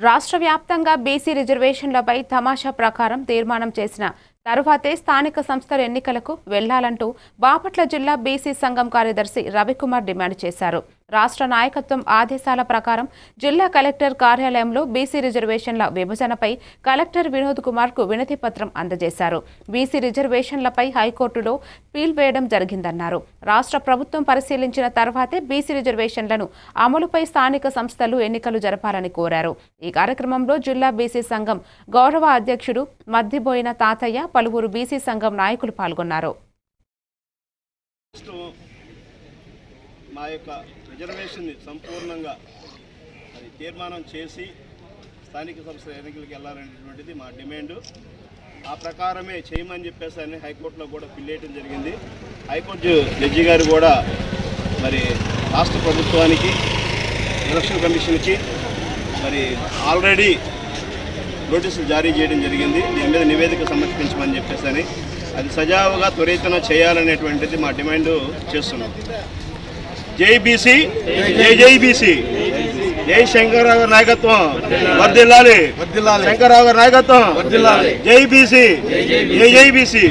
రాష్ట్ర వ్యాప్తంగా బీసీ రిజర్వేషన్లపై తమాషా ప్రకారం తీర్మానం చేసిన తరువాతే స్థానిక సంస్థల ఎన్నికలకు వెళ్ళాలంటూ బాపట్ల జిల్లా బీసీ సంఘం కార్యదర్శి రవికుమార్ డిమాండ్ చేశారు. రాష్ట్ర నాయకత్వం ఆదేశాల ప్రకారం జిల్లా కలెక్టర్ కార్యాలయంలో బీసీ రిజర్వేషన్ల విభజనపై కలెక్టర్ వినోద్ కుమార్కు వినతి పత్రం అందజేశారు. బీసీ రిజర్వేషన్లపై హైకోర్టులో పీల్ వేయడం జరిగిందన్నారు. రాష్ట్ర ప్రభుత్వం పరిశీలించిన తర్వాతే బీసీ రిజర్వేషన్లను అమలుపై స్థానిక సంస్థలు ఎన్నికలు జరపాలని కోరారు. ఈ కార్యక్రమంలో జిల్లా బీసీ సంఘం గౌరవ అధ్యక్షుడు మద్దిబోయిన తాతయ్య పలువురు బీసీ సంఘం నాయకులు పాల్గొన్నారు. మా యొక్క రిజర్వేషన్ని సంపూర్ణంగా అది తీర్మానం చేసి స్థానిక సంస్థల ఎన్నికలకు వెళ్ళాలనేటువంటిది మా డిమాండ్. ఆ ప్రకారమే చేయమని చెప్పేసి అని హైకోర్టులో కూడా పిల్లేయటం జరిగింది. హైకోర్టు జడ్జి గారు కూడా మరి రాష్ట్ర ప్రభుత్వానికి ఎలక్షన్ కమిషన్కి మరి ఆల్రెడీ నోటీసులు జారీ చేయడం జరిగింది. దీని మీద నివేదిక సమర్పించమని చెప్పేసి అని. అది సజావుగా త్వరితన చేయాలనేటువంటిది మా డిమాండ్ చేస్తున్నాం. జై బీసీ జై జై బీసీ జై శంకరరావు గారి నాయకత్వం వర్దిల్లాలి శంకరరావు గారి నాయకత్వం జై బీసీ జై జై బీసీ